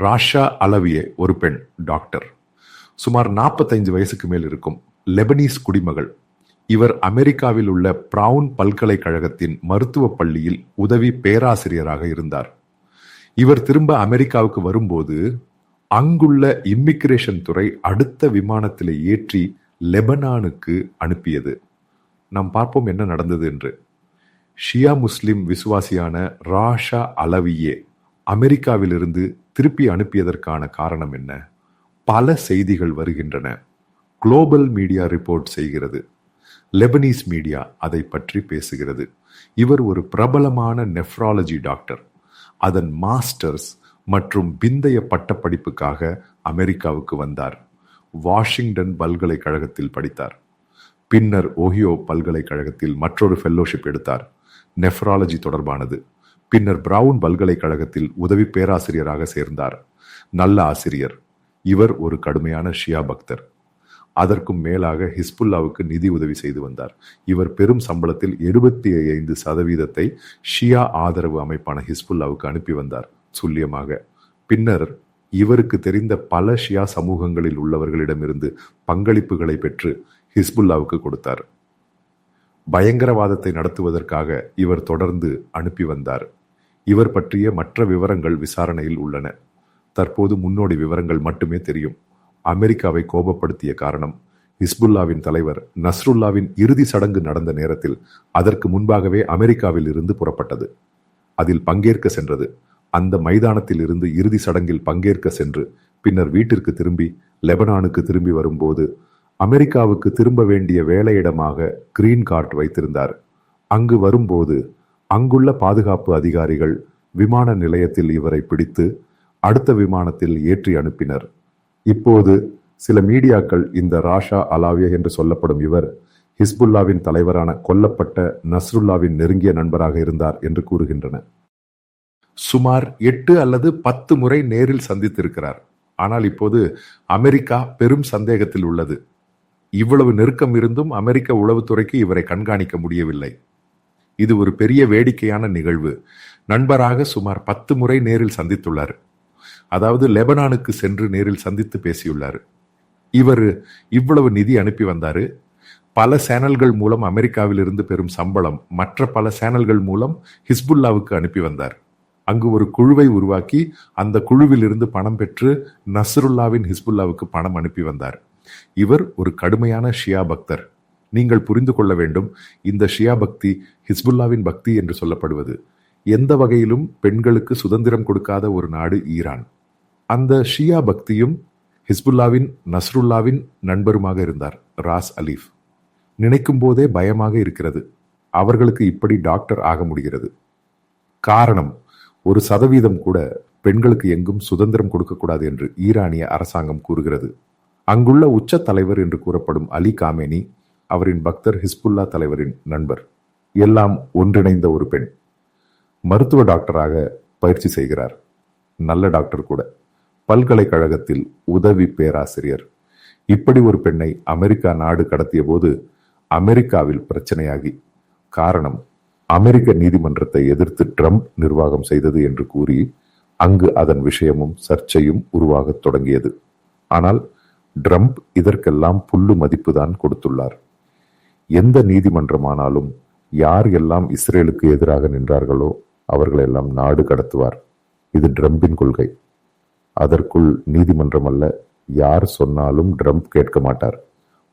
ராஷா அலவியே ஒரு பெண் டாக்டர் சுமார் நாற்பத்தைந்து வயசுக்கு மேல் இருக்கும் லெபனீஸ் குடிமகள். இவர் அமெரிக்காவில் உள்ள பிரவுன் பல்கலைக்கழகத்தின் மருத்துவ பள்ளியில் உதவி பேராசிரியராக இருந்தார். இவர் திரும்ப அமெரிக்காவுக்கு வரும்போது அங்குள்ள இம்மிகிரேஷன் துறை அடுத்த விமானத்தில் ஏற்றி லெபனானுக்கு அனுப்பியது. நாம் பார்ப்போம் என்ன நடந்தது என்று. ஷியா முஸ்லிம் விசுவாசியான ராஷா அலவியே அமெரிக்காவிலிருந்து திருப்பி அனுப்பியதற்கான காரணம் என்ன? பல செய்திகள் வருகின்றன. குளோபல் மீடியா ரிப்போர்ட் செய்கிறது. லெபனீஸ் மீடியா அதை பற்றி பேசுகிறது. இவர் ஒரு பிரபலமான நெஃப்ராலஜி டாக்டர் அதன் மாஸ்டர்ஸ் மற்றும் பிந்தைய பட்டப்படிப்புக்காக அமெரிக்காவுக்கு வந்தார். வாஷிங்டன் பல்கலைக்கழகத்தில் படித்தார். பின்னர் ஓஹியோ பல்கலைக்கழகத்தில் மற்றொரு ஃபெல்லோஷிப் எடுத்தார். நெஃப்ராலஜி தொடர்பானது. பின்னர் பிரவுன் பல்கலைக்கழகத்தில் உதவி பேராசிரியராக சேர்ந்தார். நல்ல ஆசிரியர். இவர் ஒரு கடுமையான ஷியா பக்தர். அதற்கும் மேலாக ஹிஸ்புல்லாவுக்கு நிதி உதவி செய்து வந்தார். இவர் பெரும் சம்பளத்தில் எழுபத்தி ஐந்து சதவீதத்தை ஷியா ஆதரவு அமைப்பான ஹிஸ்புல்லாவுக்கு அனுப்பி வந்தார் சுல்லியமாக பின்னர் இவருக்கு தெரிந்த பல ஷியா சமூகங்களில் உள்ளவர்களிடமிருந்து பங்களிப்புகளை பெற்று ஹிஸ்புல்லாவுக்கு கொடுத்தார். பயங்கரவாதத்தை நடத்துவதற்காக இவர் தொடர்ந்து அனுப்பி வந்தார். இவர் பற்றிய மற்ற விவரங்கள் விசாரணையில் உள்ளன. தற்போது முன்னோடி விவரங்கள் மட்டுமே தெரியும். அமெரிக்காவை கோபப்படுத்திய காரணம் ஹிஸ்புல்லாவின் தலைவர் நஸ்ருல்லாவின் இறுதி சடங்கு நடந்த நேரத்தில் அதற்கு முன்பாகவே அமெரிக்காவில் இருந்து புறப்பட்டது. அதில் பங்கேற்க சென்றது. அந்த மைதானத்தில் இருந்து இறுதி சடங்கில் பங்கேற்க சென்று பின்னர் வீட்டிற்கு திரும்பி லெபனானுக்கு திரும்பி வரும்போது அமெரிக்காவுக்கு திரும்ப வேண்டிய வேலையிடமாக கிரீன் கார்ட் வைத்திருந்தார். அங்கு வரும்போது அங்குள்ள பாதுகாப்பு அதிகாரிகள் விமான நிலையத்தில் இவரை பிடித்து அடுத்த விமானத்தில் ஏற்றி அனுப்பினர். இப்போது சில மீடியாக்கள் இந்த ராஷா அலாவியா என்று சொல்லப்படும் இவர் ஹிஸ்புல்லாவின் தலைவரான கொல்லப்பட்ட நஸ்ருல்லாவின் நெருங்கிய நண்பராக இருந்தார் என்று கூறுகின்றன. சுமார் எட்டு அல்லது பத்து முறை நேரில் சந்தித்திருக்கிறார். ஆனால் இப்போது அமெரிக்கா பெரும் சந்தேகத்தில் உள்ளது. இவ்வளவு நெருக்கம் இருந்தும் அமெரிக்க உளவுத்துறைக்கு இவரை கண்காணிக்க முடியவில்லை. இது ஒரு பெரிய வேடிக்கையான நிகழ்வு. நண்பராக சுமார் பத்து முறை நேரில் சந்தித்துள்ளார். அதாவது லெபனானுக்கு சென்று நேரில் சந்தித்து பேசியுள்ளார். இவர் இவ்வளவு நிதி அனுப்பி வந்தார். பல சேனல்கள் மூலம் அமெரிக்காவிலிருந்து பெறும் சம்பளம் மற்ற பல சேனல்கள் மூலம் ஹிஸ்புல்லாவுக்கு அனுப்பி வந்தார். அங்கு ஒரு குழுவை உருவாக்கி அந்த குழுவிலிருந்து பணம் பெற்று நஸ்ருல்லாவின் ஹிஸ்புல்லாவுக்கு பணம் அனுப்பி வந்தார். இவர் ஒரு கடுமையான ஷியா பக்தர். நீங்கள் புரிந்து கொள்ள வேண்டும் இந்த ஷியா பக்தி ஹிஸ்புல்லாவின் பக்தி என்று சொல்லப்படுவது. எந்த வகையிலும் பெண்களுக்கு சுதந்திரம் கொடுக்காத ஒரு நாடு ஈரான். அந்த ஷியா பக்தியும் ஹிஸ்புல்லாவின் நஸ்ருல்லாவின் நண்பருமாக இருந்தார் ராஸ் அலீஃப். நினைக்கும் போதே பயமாக இருக்கிறது. அவர்களுக்கு இப்படி டாக்டர் ஆக முடிகிறது. காரணம் ஒரு சதவீதம் கூட பெண்களுக்கு எங்கும் சுதந்திரம் கொடுக்கக்கூடாது என்று ஈரானிய அரசாங்கம் கூறுகிறது. அங்குள்ள உச்ச தலைவர் என்று கூறப்படும் அலி காமேனி அவரின் பக்தர் ஹிஸ்புல்லா தலைவரின் நண்பர். எல்லாம் ஒன்றிணைந்த ஒரு பெண். மருத்துவ டாக்டராக பயிற்சி செய்கிறார். நல்ல டாக்டர் கூட. பல்கலைக்கழகத்தில் உதவி பேராசிரியர். இப்படி ஒரு பெண்ணை அமெரிக்கா நாடு கடத்திய போது அமெரிக்காவில் பிரச்சனையாகி. காரணம் அமெரிக்க நீதிமன்றத்தை எதிர்த்து ட்ரம்ப் நிர்வாகம் செய்தது என்று கூறி அங்கு அதன் விஷயமும் சர்ச்சையும் உருவாகத் தொடங்கியது. ஆனால் ட்ரம்ப் இதற்கெல்லாம் புல்லு மதிப்புதான் கொடுத்துள்ளார். எந்த நீதிமன்றமானாலும் யார் எல்லாம் இஸ்ரேலுக்கு எதிராக நின்றார்களோ அவர்களெல்லாம் நாடு கடத்துவார். இது ட்ரம்பின் கொள்கை. அதற்குள் நீதிமன்றம் அல்ல யார் சொன்னாலும் ட்ரம்ப் கேட்க மாட்டார்.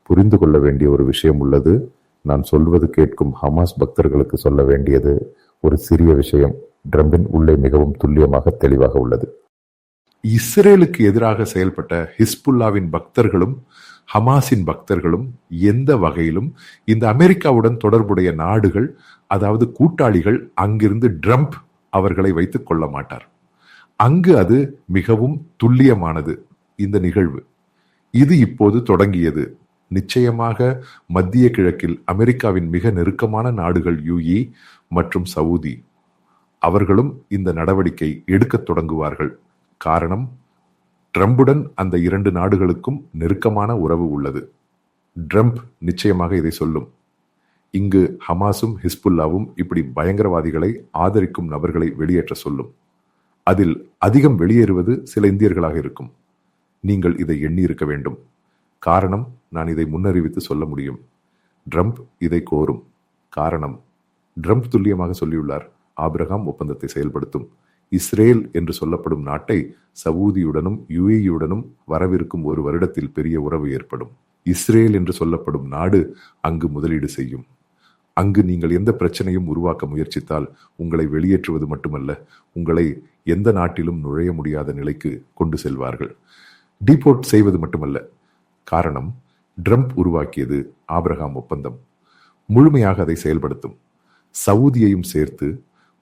புரிந்து கொள்ள வேண்டிய ஒரு விஷயம் உள்ளது. நான் சொல்வது கேட்கும் ஹமாஸ் பக்தர்களுக்கு சொல்ல வேண்டியது ஒரு சிறிய விஷயம். ட்ரம்பின் உள்ளே மிகவும் துல்லியமாக தெளிவாக உள்ளது. இஸ்ரேலுக்கு எதிராக செயல்பட்ட ஹிஸ்புல்லாவின் பக்தர்களும் ஹமாஸின் பக்தர்களும் எந்த வகையிலும் இந்த அமெரிக்காவுடன் தொடர்புடைய நாடுகள் அதாவது கூட்டாளிகள் அங்கிருந்து ட்ரம்ப் அவர்களை வைத்துக் கொள்ள மாட்டார். அங்கு அது மிகவும் துல்லியமானது இந்த நிகழ்வு. இது இப்போது தொடங்கியது. நிச்சயமாக மத்திய கிழக்கில் அமெரிக்காவின் மிக நெருக்கமான நாடுகள் யுஇ மற்றும் சவுதி. அவர்களும் இந்த நடவடிக்கை எடுக்கத் தொடங்குவார்கள். காரணம் ட்ரம்புடன் அந்த இரண்டு நாடுகளுக்கும் நெருக்கமான உறவு உள்ளது. ட்ரம்ப் நிச்சயமாக இதை சொல்லும். இங்கு ஹமாஸும் ஹிஸ்புல்லாவும் இப்படி பயங்கரவாதிகளை ஆதரிக்கும் நபர்களை வெளியேற்ற சொல்லும். அதில் அதிகம் வெளியேறுவது சில இந்தியர்களாக இருக்கும். நீங்கள் இதை எண்ணியிருக்க வேண்டும். காரணம் நான் இதை முன்னறிவித்து சொல்ல முடியும். ட்ரம்ப் இதை கோரும். காரணம் ட்ரம்ப் துல்லியமாக சொல்லியுள்ளார். ஆபிரகாம் ஒப்பந்தத்தை செயல்படுத்தும். இஸ்ரேல் என்று சொல்லப்படும் நாட்டை சவூதியுடனும் யுஏயுடனும் வரவிருக்கும் ஒரு வருடத்தில் பெரிய உறவு ஏற்படும். இஸ்ரேல் என்று சொல்லப்படும் நாடு அங்கு முதலீடு செய்யும். அங்கு நீங்கள் எந்த பிரச்சனையும் உருவாக்க முயற்சித்தால் உங்களை வெளியேற்றுவது மட்டுமல்ல உங்களை எந்த நாட்டிலும் நுழைய முடியாத நிலைக்கு கொண்டு செல்வார்கள். டிபோர்ட் செய்வது மட்டுமல்ல. காரணம் ட்ரம்ப் உருவாக்கியது ஆபிரகாம் ஒப்பந்தம். முழுமையாக அதை செயல்படுத்தும். சவுதியையும் சேர்த்து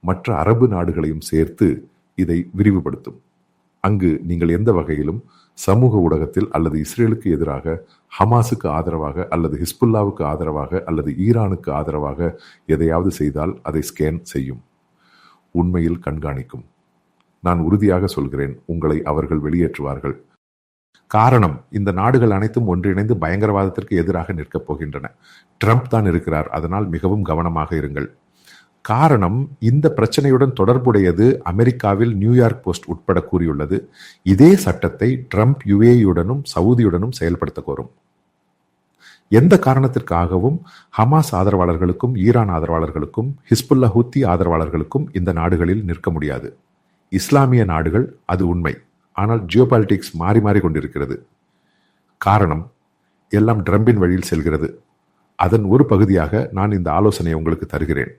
மற்ற அரபு நாடுகளையும் சேர்த்து இதை விரிவுபடுத்தும். அங்கு நீங்கள் எந்த வகையிலும் சமூக ஊடகத்தில் அல்லது இஸ்ரேலுக்கு எதிராக ஹமாஸுக்கு ஆதரவாக அல்லது ஹிஸ்புல்லாவுக்கு ஆதரவாக அல்லது ஈரானுக்கு ஆதரவாக எதையாவது செய்தால் அதை ஸ்கேன் செய்யும். உண்மையில் கண்காணிக்கும். நான் உறுதியாக சொல்கிறேன் உங்களை அவர்கள் வெளியேற்றுவார்கள். காரணம் இந்த நாடுகள் அனைத்தும் ஒன்றிணைந்து பயங்கரவாதத்திற்கு எதிராக நிற்கப் போகின்றன. ட்ரம்ப் தான் இருக்கிறார் அதனால் மிகவும் கவனமாக இருங்கள். காரணம் இந்த பிரச்சனையுடன் தொடர்புடையது அமெரிக்காவில் நியூயார்க் போஸ்ட் உட்பட கூறியுள்ளது. இதே சட்டத்தை ட்ரம்ப் யுஏயுடனும் சவுதியுடனும் செயல்படுத்த கோரும். எந்த காரணத்திற்காகவும் ஹமாஸ் ஆதரவாளர்களுக்கும் ஈரான் ஆதரவாளர்களுக்கும் ஹிஸ்புல்லா ஹுத்தி ஆதரவாளர்களுக்கும் இந்த நாடுகளில் நிற்க முடியாது. இஸ்லாமிய நாடுகள் அது உண்மை. ஆனால் ஜியோபாலிட்டிக்ஸ் மாறி மாறி கொண்டிருக்கிறது. காரணம் எல்லாம் ட்ரம்பின் வழியில் செல்கிறது. அதன் ஒரு பகுதியாக நான் இந்த ஆலோசனையை உங்களுக்கு தருகிறேன்.